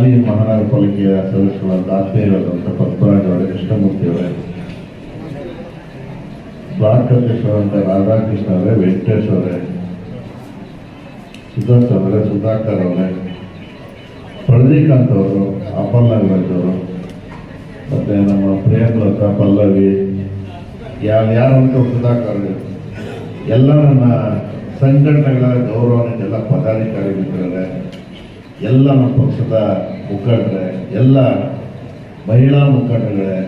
ಹಾಲಿ ಮಹಾರಾಜ ಪಾಲಿಕೆಯ ಸದಸ್ಯರಾದ ಆತ್ಮೀಯರಾದಂಥ ಪದ್ಮರಾಜ್ ಅವರೇ, ಕೃಷ್ಣಮೂರ್ತಿ ಅವರೇ. ಬ್ಲಾಕ್ ಅಧ್ಯಕ್ಷರಾದಂಥ ರಾಧಾಕೃಷ್ಣ ಅವರೇ, ವೆಂಕಟೇಶ್ ಅವರೇ ಸುಧಾಕರ್ ಅವರೇ ಸುಧಾಕರ್ ಅವರೇ ಪ್ರದೀಕಾಂತ್ ಅವರು ಅಪಲ್ ನಾಗರಾಜ್ ಅವರು, ಮತ್ತೆ ನಮ್ಮ ಪ್ರಿಯಂಲತಾ ಪಲ್ಲವಿ ಯಾವ ಯಾರಂತ ಸುಧಾಕರ್ ಎಲ್ಲ ನನ್ನ ಸಂಘಟನೆಗಳ ಗೌರವ ಎಲ್ಲ ಪದಾಧಿಕಾರಿಗಳಿದ್ದಾರೆ ಎಲ್ಲ ನಮ್ಮ ಪಕ್ಷದ ಮುಖಂಡರೇ, ಎಲ್ಲ ಮಹಿಳಾ ಮುಖಂಡಗಳೇ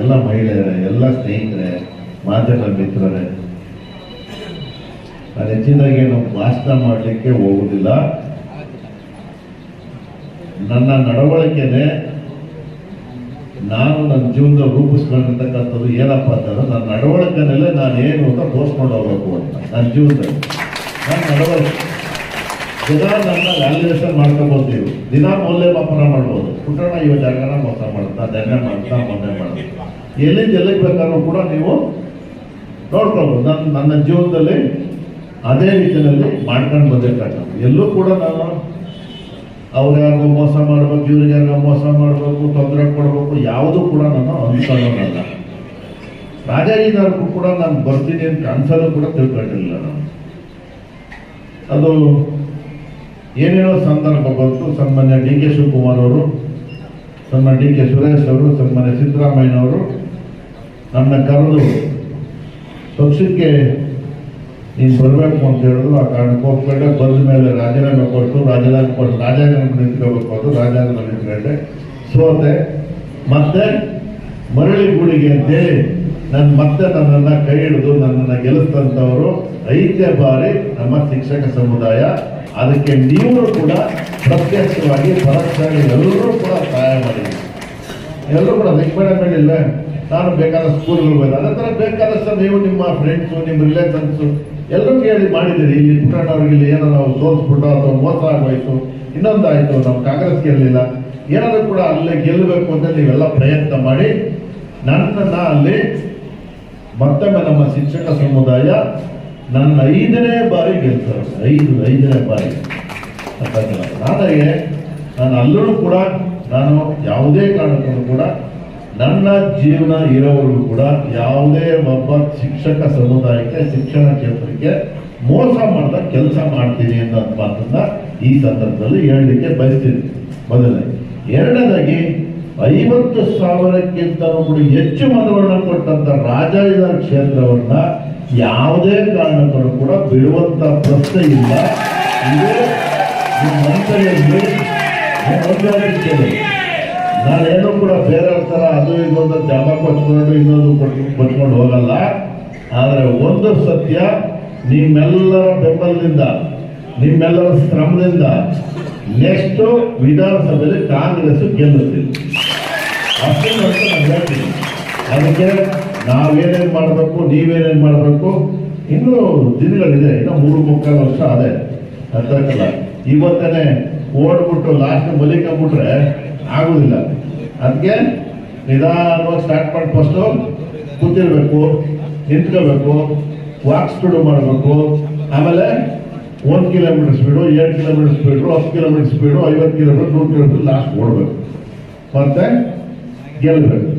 ಎಲ್ಲ ಮಹಿಳೆಯರೇ, ಎಲ್ಲ ಸ್ನೇಹಿತರೆ, ಮಾಧ್ಯಮ ಮಿತ್ರರೇ, ನಾನು ಹೆಚ್ಚಿನಾಗಿ ಏನು ಭಾಷಣ ಮಾಡಲಿಕ್ಕೆ ಹೋಗುವುದಿಲ್ಲ ನನ್ನ ನಡವಳಿಕೆನೆ ನಾನು ನನ್ನ ಜೀವನದ ರೂಪಿಸ್ಕೊಂಡಿರ್ತಕ್ಕಂಥದ್ದು ಏನಪ್ಪ ಅಂತಂದ್ರೆ, ನನ್ನ ನಡವಳಿಕೆನಲ್ಲೇ ನಾನು ಏನು ಅಂತ ತೋರಿಸ್ಕೊಂಡು ಹೋಗ್ಬೇಕು ಅಂತ, ನನ್ನ ಜೀವನದಲ್ಲಿ. ನನ್ನ ನಡವಳಿಕೆ. ದಿನ ನನ್ನ ವ್ಯಾಲ್ಯೂಯೇಷನ್ ನೀವು. ದಿನ ಮೌಲ್ಯಮಾಪನ ಮಾಡ್ಬೋದು. ಪುಟ್ಟಣ ಇವ ಜಾಗನ ಮೋಸ ಮಾಡ್ತಾ, ಧನ್ಯ ಮಾಡ್ತಾ ಮೊನ್ನೆ ಮಾಡ್ತಾ. ಎಲ್ಲಿಂದ ಎಲ್ಲಿಗೆ ಬೇಕಾದ್ರೂ ಕೂಡ ನೀವು ನೋಡ್ಕೊಬೋದು. ನನ್ನ ನನ್ನ ಜೀವನದಲ್ಲಿ ಅದೇ ರೀತಿಯಲ್ಲಿ ಮಾಡ್ಕೊಂಡು ಬಂದಿರ್ತಕ್ಕಂಥ ಎಲ್ಲೂ ಕೂಡ ನಾನು ಅವ್ರು ಮೋಸ ಮಾಡಬೇಕು, ಇವ್ರಿಗೆ ಯಾರಿಗೋ ಮೋಸ ಮಾಡಬೇಕು, ತೊಂದರೆ ಕೊಡಬೇಕು, ಯಾವುದು ಕೂಡ ನಾನು ಅನ್ಕೊಳ್ಳೋನಲ್ಲ ರಾಜಾಜಿನವ್ರಿಗೂ ಕೂಡ ನಾನು ಬರ್ತೀನಿ ಅಂತ ಅನ್ಸೋದು ಕೂಡ ತಿಳ್ಕೊಂಡಿರಲಿಲ್ಲ ನಾನು. ಅದು ಏನೇನೋ ಸಂದರ್ಭ ಬಂತು, ಸನ್ಮಾನ್ಯ ಡಿ ಕೆ ಶಿವಕುಮಾರ್ ಅವರು, ಸನ್ಮಾನ್ಯ ಡಿ ಕೆ ಸುರೇಶ್ ಅವರು, ಸನ್ಮಾನ್ಯ ಸಿದ್ದರಾಮಯ್ಯನವರು ನನ್ನ ಕರೆದು ಪಕ್ಷಕ್ಕೆ ನೀನು ಬರಬೇಕು ಅಂತ ಹೇಳಿದ್ರು. ಆ ಕಾರಣಕ್ಕೆ ಹೋಗ್ಕೊಂಡೆ ಬಂದ ಮೇಲೆ ರಾಜೀನಾಮೆ ಕೊಟ್ಟು ರಾಜೀನಾಮೆ ಕೊಟ್ಟು ರಾಜಾಂಗನ ನಿಂತ್ಕೋಬೇಕು ರಾಜಾಂಗನ ನಿಂತ್ಕೊಂಡೆ. ಸೋತೆ, ಮತ್ತೆ ಮರಳಿ ಗುಡಿಗೆ ಅಂತೇಳಿ ನನ್ನ ಮತ್ತೆ ನನ್ನನ್ನು ಕೈ ಹಿಡಿದು ನನ್ನನ್ನು ಗೆಲ್ಲಿಸಿದಂಥವರು ಐದನೇ ಬಾರಿ ನಮ್ಮ ಶಿಕ್ಷಕ ಸಮುದಾಯ. ಅದಕ್ಕೆ ನೀವು ಕೂಡ ಪ್ರತ್ಯಕ್ಷವಾಗಿ ಪರೋಕ್ಷವಾಗಿ ಎಲ್ಲರೂ ಕೂಡ ಸಹಾಯ ಮಾಡಿದ್ದೀವಿ ಎಲ್ಲರೂ ಕೂಡ ನಿಗ್ಮಣೆ ಇಲ್ಲ ನಾನು ಬೇಕಾದ ಸ್ಕೂಲ್ಗಳು ಬೇಕು ಅದೇ ಥರ ಬೇಕಾದಷ್ಟು ನೀವು ನಿಮ್ಮ ಫ್ರೆಂಡ್ಸು ನಿಮ್ಮ ರಿಲೇಷನ್ಸು ಎಲ್ಲರೂ ಕೇಳಿ ಮಾಡಿದ್ದೀರಿ. ಇಲ್ಲಿ ಪುಟ್ಟಣ್ಣವ್ರಿಗೆ ಇಲ್ಲಿ ಏನೋ ನಾವು ಸೋಲ್ಸ್ಬಿಟ್ಟು ಅಥವಾ ಮೋಸ ಆಗೋಯ್ತು, ಇನ್ನೊಂದಾಯಿತು ನಾವು ಕಾಂಗ್ರೆಸ್ ಗೆಲ್ಲಿಲ್ಲ ಏನಾದರೂ ಕೂಡ ಅಲ್ಲೇ ಗೆಲ್ಲಬೇಕು ಅಂತ ನೀವೆಲ್ಲ ಪ್ರಯತ್ನ ಮಾಡಿ. ನನ್ನನ್ನು ಅಲ್ಲಿ ಮತ್ತೊಮ್ಮೆ ನಮ್ಮ ಶಿಕ್ಷಕ ಸಮುದಾಯ ನನ್ನ ಐದನೇ ಬಾರಿ ಗೆಲ್ತಾರೆ ಐದು, ಐದನೇ ಬಾರಿ. ಆದರೆ ನಾನು ಅಲ್ಲೂ ಕೂಡ ನಾನು ಯಾವುದೇ ಕಾರಣಕ್ಕೂ ಕೂಡ ನನ್ನ ಜೀವನ ಇರೋವರೆಗೂ ಕೂಡ ಯಾವುದೇ ಒಬ್ಬ ಶಿಕ್ಷಕ ಸಮುದಾಯಕ್ಕೆ, ಶಿಕ್ಷಣ ಕ್ಷೇತ್ರಕ್ಕೆ ಮೋಸ ಮಾಡ್ತಾ ಕೆಲಸ ಮಾಡ್ತೀನಿ ಅನ್ನೋ ಮಾತನ್ನ ಈ ಸಂದರ್ಭದಲ್ಲಿ ಹೇಳಲಿಕ್ಕೆ ಬಯಸ್ತೀನಿ. ಮೊದಲನೇ ಎರಡನೇದಾಗಿ ಐವತ್ತು ಸಾವಿರಕ್ಕಿಂತ ಕೂಡ ಹೆಚ್ಚು ಮತಗಳನ್ನು ಕೊಟ್ಟಂತ ರಾಜಾಯುಧ ಕ್ಷೇತ್ರವನ್ನ, ಯಾವುದೇ ಕಾರಣಕ್ಕೂ ಕೂಡ ಬಿಡುವಂತ ಪ್ರಶ್ನೆ ಇಲ್ಲ. ಇದು. ನಾನೇನು ಕೂಡ ಬೇರೆ ಥರ ಅದು ಇದೊಂದು ಜಾಗ ಕೊಚ್ಕೊಂಡು ಇನ್ನೊಂದು ಕೊಟ್ಟು ಕೊಚ್ಕೊಂಡು ಹೋಗಲ್ಲ. ಆದರೆ ಒಂದು ಸತ್ಯ, ನಿಮ್ಮೆಲ್ಲರ ಬೆಂಬಲದಿಂದ, ನಿಮ್ಮೆಲ್ಲರ ಶ್ರಮದಿಂದ ನೆಕ್ಸ್ಟ್ ವಿಧಾನಸಭೆಯಲ್ಲಿ ಕಾಂಗ್ರೆಸ್ ಗೆಲ್ಲುತ್ತಿಲ್ಲ ಅಷ್ಟೇ ಅಂತ ನಾನು ಹೇಳ್ತೀನಿ ಅದಕ್ಕೆ ನಾವೇನೇನು ಮಾಡಬೇಕು, ನೀವೇನೇನು ಮಾಡಬೇಕು, ಇನ್ನೂ ದಿನಗಳಿದೆ, ಇನ್ನೂ ಮೂರು ಮುಕ್ಕಾಲು ವರ್ಷ ಅದೇ ಅರ್ಥ ಇವತ್ತೇನೆ ಇವತ್ತನೇ ಓಡ್ಬಿಟ್ಟು ಲಾಸ್ಟ್ ಮಲಿಕೊಂಬಿಟ್ರೆ ಆಗೋದಿಲ್ಲ. ಅದಕ್ಕೆ ನಿಧಾನವಾಗಿ ಸ್ಟಾರ್ಟ್ ಮಾಡಿ ಫಸ್ಟು ಕೂತಿರ್ಬೇಕು ನಿಂತ್ಕೋಬೇಕು ವಾಕ್ ಸ್ಪೀಡು ಮಾಡಬೇಕು. ಆಮೇಲೆ ಒಂದು ಕಿಲೋಮೀಟರ್ ಸ್ಪೀಡು ಎರಡು ಕಿಲೋಮೀಟರ್ ಸ್ಪೀಡು ಹತ್ತು ಕಿಲೋಮೀಟರ್ ಸ್ಪೀಡು ಐವತ್ತು ಕಿಲೋಮೀಟರ್ ನೂರು ಕಿಲೋಮೀಟರ್ ಲಾಸ್ಟ್ ಓಡಬೇಕು. ಮತ್ತೆ ಗೆಲ್ಲಬೇಕು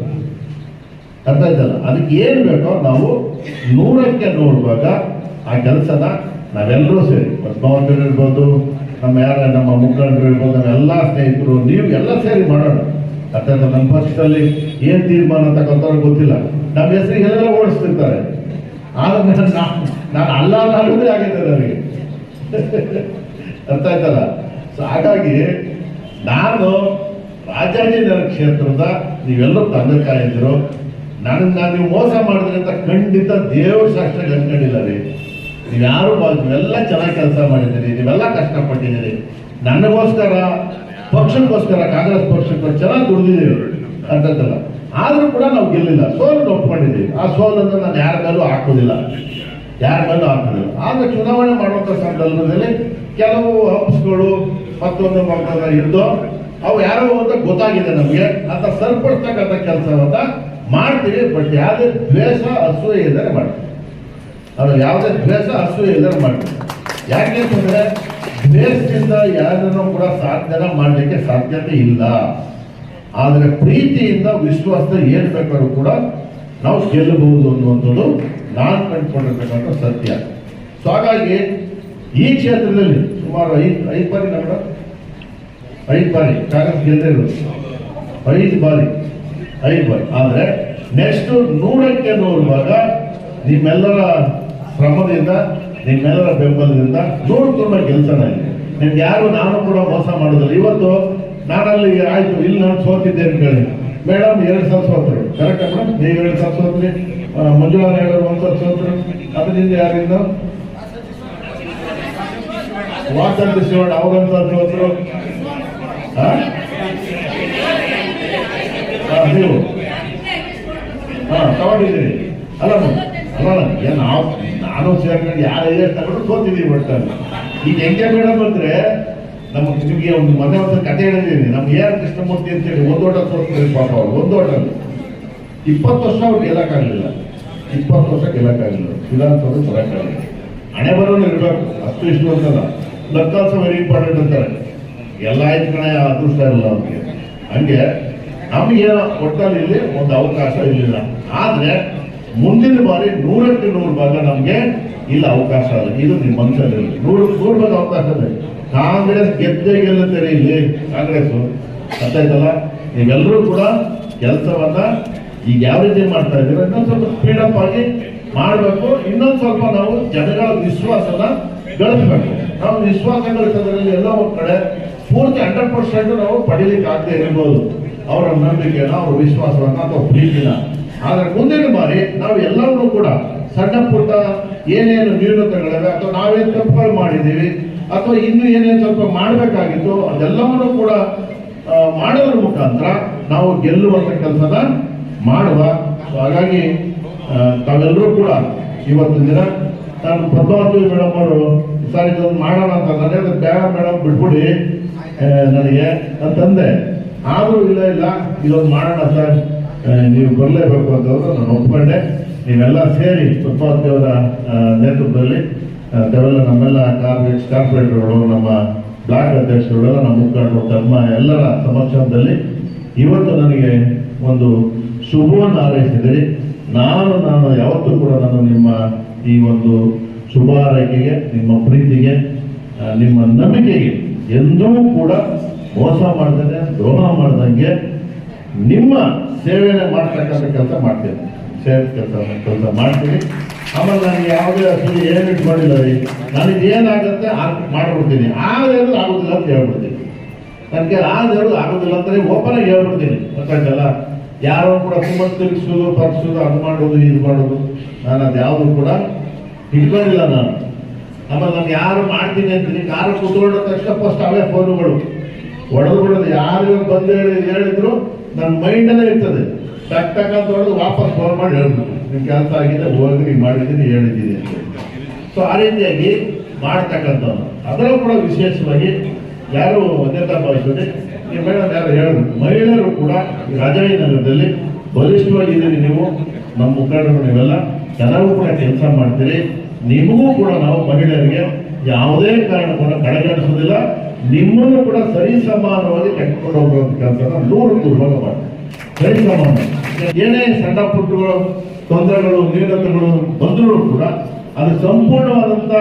ಅರ್ಥ ಆಯ್ತಲ್ಲ? ಅದಕ್ಕೆ ಏನು ಬೇಕೋ ನಾವು ನೂರಕ್ಕೆ ನೋಡುವಾಗ ಆ ಕೆಲಸನ ನಾವೆಲ್ಲರೂ ಸೇರಿ ಪದ್ಮಾವತರು ಇರ್ಬೋದು, ನಮ್ಮ ಯಾರ, ನಮ್ಮ ಮುಖಂಡರು ಇರ್ಬೋದು ಎಲ್ಲ ಸ್ನೇಹಿತರು, ನೀವು ಎಲ್ಲ ಸೇರಿ ಮಾಡೋಣ. ಅರ್ಥ ನಮ್ಮ ಪಕ್ಷದಲ್ಲಿ ಏನು ತೀರ್ಮಾನ ತಗೊಂತಾರೋ ಗೊತ್ತಿಲ್ಲ. ನಮ್ಮ ಹೆಸರಿಗೆ ಎಲ್ಲ ಓಡಿಸ್ತಿರ್ತಾರೆ. ಆದ್ರೆ ನಾನು ಅಲ್ಲ ಅನ್ನೋದೇ ಆಗಿದೆ ನನಗೆ ಅರ್ಥ ಆಯ್ತಲ್ಲ? ಸೊ ಹಾಗಾಗಿ ನಾನು ರಾಜಾಜಿನಗರ ಕ್ಷೇತ್ರದ ನೀವೆಲ್ಲರೂ ತಂದೆ ತಾಯಿದ್ರು ನನ್ನ ನಾನು ನೀವು ಮೋಸ ಮಾಡಿದ್ರೆ ಅಂತ ಖಂಡಿತ ದೇವ್ರ ಶಾಸ್ತ್ರ ಅನ್ಕೊಂಡಿಲ್ಲ ರೀ. ನೀವ್ಯಾರು ಬಾ- ನೀವೆಲ್ಲ ಚೆನ್ನಾಗಿ ಕೆಲಸ ಮಾಡಿದ್ದೀರಿ, ನೀವೆಲ್ಲ ಕಷ್ಟಪಟ್ಟಿದ್ದೀರಿ. ನನಗೋಸ್ಕರ ಪಕ್ಷಕ್ಕೋಸ್ಕರ, ಕಾಂಗ್ರೆಸ್ ಪಕ್ಷಕ್ಕೆ ಚೆನ್ನಾಗಿ ದುಡ್ದಿದ್ದೀವಿ ಅಂತಂದಲ್ಲ ಆದರೂ ಕೂಡ ನಾವು ಗೆಲ್ಲಿಲ್ಲ. ಸೋಲು ಒಪ್ಕೊಂಡಿದ್ದೀವಿ. ಆ ಸೋಲನ್ನು ನಾನು ಯಾರ ಮೇಲೂ ಹಾಕೋದಿಲ್ಲ. ಯಾರ ಮೇಲೂ ಹಾಕೋದಿಲ್ಲ. ಆದರೆ ಚುನಾವಣೆ ಮಾಡುವಂಥ ಸಂದರ್ಭದಲ್ಲಿ ಕೆಲವು ಹಬ್ಸ್ಗಳು ಮತ್ತೊಂದು ಮಕ್ಕಳ ಇದ್ದು ಅವು ಯಾರೋ ಅಂತ ಗೊತ್ತಾಗಿದೆ ನಮಗೆ. ಅಂತ ಸರಿಪಡಿಸ್ತಕ್ಕಂಥ ಕೆಲಸವನ್ನ ಮಾಡ್ತೀವಿ ಬಟ್ ಯಾವುದೇ ದ್ವೇಷ, ಅಸೂಯೆ ಇದ್ದರೆ ಮಾಡ್ತೀವಿ. ಅದು ಯಾವುದೇ ದ್ವೇಷ, ಅಸೂಯೆ ಇದ್ದರೆ ಮಾಡ್ತೀವಿ. ಯಾಕೆ ಅಂತಂದ್ರೆ, ದ್ವೇಷದಿಂದ ಯಾರನ್ನು ಕೂಡ ಸಾಧನೆ ಮಾಡಲಿಕ್ಕೆ ಸಾಧ್ಯತೆ ಇಲ್ಲ. ಆದರೆ ಪ್ರೀತಿಯಿಂದ ವಿಶ್ವಾಸ ಏನು ಬೇಕಾದ್ರೂ ಕೂಡ ನಾವು ಗೆಲ್ಲಬಹುದು ಅನ್ನುವಂಥದ್ದು ನಾನು ಕಂಡುಕೊಂಡಿರ್ತಕ್ಕಂಥ ಸತ್ಯ. ಸೊ ಹಾಗಾಗಿ ಈ ಕ್ಷೇತ್ರದಲ್ಲಿ ಸುಮಾರು ಐದು ಐದು ಬಾರಿ ನಮ್ಮ ಐದು ಬಾರಿ ಕಾಂಗ್ರೆಸ್ ಗೆದ್ದಿರೋದು ಐದು ಬಾರಿ ಐದು ಬಾರಿ. ಆದರೆ ನೆಕ್ಸ್ಟ್ ನೂರಕ್ಕೆ ನೋಡುವಾಗ ನಿಮ್ಮೆಲ್ಲರ ಶ್ರಮದಿಂದ ನಿಮ್ಮೆಲ್ಲರ ಬೆಂಬಲದಿಂದ ನೂರು ತುಂಬ ಇದೆ ನಿಮ್ಗೆ ಯಾರು ನಾನು ಕೂಡ ಮೋಸ ಮಾಡೋದಿಲ್ಲ. ಇವತ್ತು ನಾನಲ್ಲಿ ಆಯ್ತು ಇಲ್ಲಿ ನಾನು ಅಂತ ಹೇಳಿ ಮೇಡಮ್ ಎರಡು ಸಲ ಸೋತರು. Correct madam? ನೀವು ಎರಡು ಸಲ ಸೋತ್ರಿ. ಆ, ಮಂಜುಳಾ ಹೇಳೋರು ಒಂದು ಸಲ ಸೋತರು. ಅದರಿಂದ ಯಾರಿಂದ? ವಾಸಂತ ಶಿವಣ್ಣ ಅವರಂತ ಸೋತರು. ನೀವು ಹಾ ತಗೊಂಡಿದ್ದೀರಿ ಅಲ್ಲ ಅಲ್ಲ ಏನ್ ನಾವು, ನಾನು ಸೇರ್ಕೊಂಡು ಯಾರು ಎಷ್ಟು ತಗೊಂಡು ಸೋತಿದ್ದೀವಿ ಬಟ್ ಈಗ ಹೆಂಗೆ ಮೇಡಮ್ ಅಂದ್ರೆ, ನಮ್ಮ ನಿಮಗೆ ಒಂದು ಮನೆ ಒಂದು ಕತೆ ಹೇಳಿದ್ದೀನಿ. ನಮ್ಗೆ ಯಾರು ಕೃಷ್ಣಮೂರ್ತಿ ಅಂತೇಳಿ ಒಂದು ಓಟ ಸೋತಿದ್ರಿ ಪಾಪ ಅವ್ರು, ಒಂದು ಓಟಲ್ಲಿ ಇಪ್ಪತ್ತು ವರ್ಷ ಅವ್ರು ಗೆಲ್ಲಕ್ಕಾಗಲಿಲ್ಲ. ಇಪ್ಪತ್ತು ವರ್ಷ ಗೆಲ್ಲಕ್ಕಾಗಲಿಲ್ಲ. ವಿಧಾನಸೌಧ ತರಕ್ಕಾಗಲಿಲ್ಲ ಹಣೆ ಬರೋನು ಇರಬೇಕು, ಅಷ್ಟು ಇಷ್ಟು ಅಂತಲ್ಲ. ದತ್ತಾಂಶ ವೆರಿ ಇಂಪಾರ್ಟೆಂಟ್ ಅಂತಾರೆ. ಎಲ್ಲ ಆಯ್ತು ಕಣ ಅದೃಷ್ಟ ಇರಲ್ಲ ಅವ್ರಿಗೆ ಹಂಗೆ ನಮಗೇನೋ ಒಟ್ಟಲ್ಲಿ ಇಲ್ಲಿ ಒಂದು ಅವಕಾಶ ಇರಲಿಲ್ಲ ಆದ್ರೆ ಮುಂದಿನ ಬಾರಿ ನೂರಕ್ಕೆ ನೂರು ಭಾಗ ನಮಗೆ ಇಲ್ಲ ಅವಕಾಶ ಅಲ್ಲ ಇದು ನಿಮ್ಮ ಮನಸ್ಸಲ್ಲಿ ನೂರಕ್ಕೆ ನೂರು ಭಾಗ ಅವಕಾಶ ಇದೆ ಕಾಂಗ್ರೆಸ್ ಗೆದ್ದೆ ಗೆಲ್ಲುತ್ತಾರೆ ಇಲ್ಲಿ ಕಾಂಗ್ರೆಸ್ ಗೊತ್ತಾಯ್ತಲ್ಲ ನೀವೆಲ್ಲರೂ ಕೂಡ ಕೆಲಸವನ್ನ ಈಗ ಯಾವ ರೀತಿ ಮಾಡ್ತಾ ಇದ್ದೀರಾ? ಇನ್ನೊಂದು ಸ್ವಲ್ಪ ಸ್ಪೀಡಪ್ ಆಗಿ ಮಾಡಬೇಕು. ಇನ್ನೊಂದು ಸ್ವಲ್ಪ ನಾವು ಜನಗಳ ವಿಶ್ವಾಸನ ಗಳಿಸ್ಬೇಕು ನಾವು ವಿಶ್ವಾಸ ಗಳಿಸೋದ್ರಲ್ಲಿ ಎಲ್ಲ ಒಂದ್ ಕಡೆ ಪೂರ್ತಿ ಹಂಡ್ರೆಡ್ ಪರ್ಸೆಂಟ್ ನಾವು ಪಡೀಲಿಕ್ಕೆ ಆಗದೆ ಇರ್ಬೋದು. ಅವರ ನಂಬಿಕೆನ, ಅವ್ರ ವಿಶ್ವಾಸವನ್ನ ಅಥವಾ ಪ್ರೀತಿನ. ಆದ್ರೆ ಮುಂದಿನ ಬಾರಿ ನಾವು ಎಲ್ಲರೂ ಕೂಡ ಸಣ್ಣ ಪುಟ್ಟ ಏನೇನು ನ್ಯೂನತೆಗಳಿವೆ ಅಥವಾ ನಾವೇನು ತಪ್ಪುಗಳು ಮಾಡಿದ್ದೀವಿ ಅಥವಾ ಇನ್ನು ಏನೇನು ಸ್ವಲ್ಪ ಮಾಡಬೇಕಾಗಿತ್ತು, ಅದೆಲ್ಲವನ್ನು ಕೂಡ ಮಾಡೋದ್ರ ಮುಖಾಂತರ ನಾವು ಗೆಲ್ಲುವಂತ ಕೆಲಸನ ಮಾಡುವ. ಹಾಗಾಗಿ ತಾವೆಲ್ಲರೂ ಕೂಡ ಇವತ್ತು ದಿನ ನಾನು ಪ್ರಭಾವಿ ಮೇಡಮ್ ಅವರು ಸರ್ ಇದೊಂದು ಮಾಡೋಣ ಅಂತ ನನಗೆ ಬೇಡ ಮೇಡಮ್ ಬಿಟ್ಬಿಡಿ. ನನಗೆ ಅಂತಂದೆ. ಆದರೂ ಇಲ್ಲ ಇಲ್ಲ ಇದೊಂದು ಮಾಡೋಣ ಸರ್. ನೀವು ಬರಲೇಬೇಕು ಅಂತಂದ್ರೆ ನಾನು ಒಪ್ಕೊಂಡೆ. ನೀವೆಲ್ಲ ಸೇರಿ ಆ, ನೇತೃತ್ವದಲ್ಲಿ ತಾವೆಲ್ಲ ನಮ್ಮೆಲ್ಲ ಕಾರ್ಪೊರೇಟ್ ಕಾರ್ಪೊರೇಟರ್ಗಳು ನಮ್ಮ ಬ್ಲಾಕ್ ಅಧ್ಯಕ್ಷರುಗಳೆಲ್ಲ ನಮ್ಮ ಮುಖಂಡರು ತಮ್ಮ ಎಲ್ಲರ ಸಮಕ್ಷಮದಲ್ಲಿ ಇವತ್ತು ನನಗೆ ಒಂದು ಶುಭವನ್ನು ಹಾರೈಸಿದಿರಿ ನಾನು ನಾನು ಯಾವತ್ತೂ ಕೂಡ ನಾನು ನಿಮ್ಮ ಈ ಒಂದು ಶುಭ ಹಾರೈಕೆಗೆ ನಿಮ್ಮ ಪ್ರೀತಿಗೆ ನಿಮ್ಮ ನಂಬಿಕೆಗೆ ಎಂದೂ ಕೂಡ ಮೋಸ ಮಾಡ್ದೇನೆ ದ್ರೋಹ ಮಾಡ್ದಂಗೆ ನಿಮ್ಮ ಸೇವೆನೇ ಮಾಡ್ತಕ್ಕಂಥ ಕೆಲಸ ಮಾಡ್ತೇನೆ ಸೇವೆ ಕೆಲಸ ಕೆಲಸ ಮಾಡ್ತೀನಿ ಆಮೇಲೆ ನನಗೆ ಯಾವುದೇ ಅಸಲಿ ಏನು ಮಾಡಿಲ್ಲ ರೀ. ನನಗೆ ಏನಾಗುತ್ತೆ ಆ- ಮಾಡ್ಬಿಡ್ತೀನಿ. ಆದರೆ ಆಗುದಿಲ್ಲ ಅಂತ ಹೇಳ್ಬಿಡ್ತೀನಿ. ನನಗೆ ಆಗದೇನು ಆಗುದಿಲ್ಲ ಅಂತ ಓಪನ್ ಆಗಿ ಹೇಳ್ಬಿಡ್ತೀನಿ. ಗೊತ್ತಾಗಲ್ಲ ಯಾರೋ ಕೂಡ ತುಂಬ ತಿರುಗಿಸೋದು ಪರ್ಸೋದು ಅದು ಮಾಡೋದು, ಇದು ಮಾಡೋದು, ನಾನು ಅದು ಯಾವುದು ಕೂಡ ಇಟ್ಕೊಂಡಿಲ್ಲ ನಾನು. ಆಮೇಲೆ ನಾನು ಯಾರು ಮಾಡ್ತೀನಿ ಅಂತೀನಿ. ಯಾರು ಕುತ್ಕೊಂಡ ತಕ್ಷಣ ಫಸ್ಟ್ ಅವೇ ಫೋನುಗಳು. ಹೊಡೆದು ಬಿಡೋದು ಯಾರು ಬಂದು ಹೇಳಿ ಹೇಳಿದ್ರು ನನ್ನ ಮೈಂಡಲ್ಲೇ ಇರ್ತದೆ. ಟಕ್ ಟಕ್ ಅಂತ ಹೊಡೆದು ವಾಪಸ್ ಫೋನ್ ಮಾಡಿ ಹೇಳ್ಬಿಟ್ಟು ನಿಮ್ ಕೆಲಸ ಆಗಿದೆ, ಹೋಗಿ ಮಾಡಿದ್ದೀನಿ, ಹೇಳಿದ್ದೀನಿ ಅಂತ ಸೊ ಆ ರೀತಿಯಾಗಿ ಮಾಡ್ತಕ್ಕಂಥವ್ರು. ಅದರಲ್ಲೂ ಕೂಡ ವಿಶೇಷವಾಗಿ ಯಾರು ಒಂದೇ ಭಾವಿಸದೆ ಈ ಮೇಡಮ್ ಯಾರು ಹೇಳಿದ್ರು ಮಹಿಳೆಯರು ಕೂಡ ರಾಜಾಯಿನಗರದಲ್ಲಿ ಬಲಿಷ್ಠವಾಗಿದ್ದೀರಿ ನೀವು. ನಮ್ಮ ಮುಖಂಡರು ನೀವೆಲ್ಲ ಚೆನ್ನಾಗೂ ಕೂಡ ಕೆಲಸ ಮಾಡ್ತೀರಿ. ನಿಮಗೂ ಕೂಡ ನಾವು ಮಹಿಳೆಯರಿಗೆ ಯಾವುದೇ ಕಾರಣಕ್ಕೂ ಕಡೆಗಣಿಸೋದಿಲ್ಲ ನಿಮ್ಮನ್ನು ಕೂಡ ಸರಿ ಸಮಾನವಾಗಿ ಕಟ್ಕೊಂಡು ಹೋಗುವಂತ ಕೆಲಸನ ನೂರು ದುರ್ಭಾಗ ಮಾಡಿ ಸರಿ ಏನೇ ಸಣ್ಣ ಪುಟ್ಟಗಳು, ತೊಂದರೆಗಳು ನ್ಯೂನತೆಗಳು ಬಂದರೂ ಕೂಡ ಅದು ಸಂಪೂರ್ಣವಾದಂತ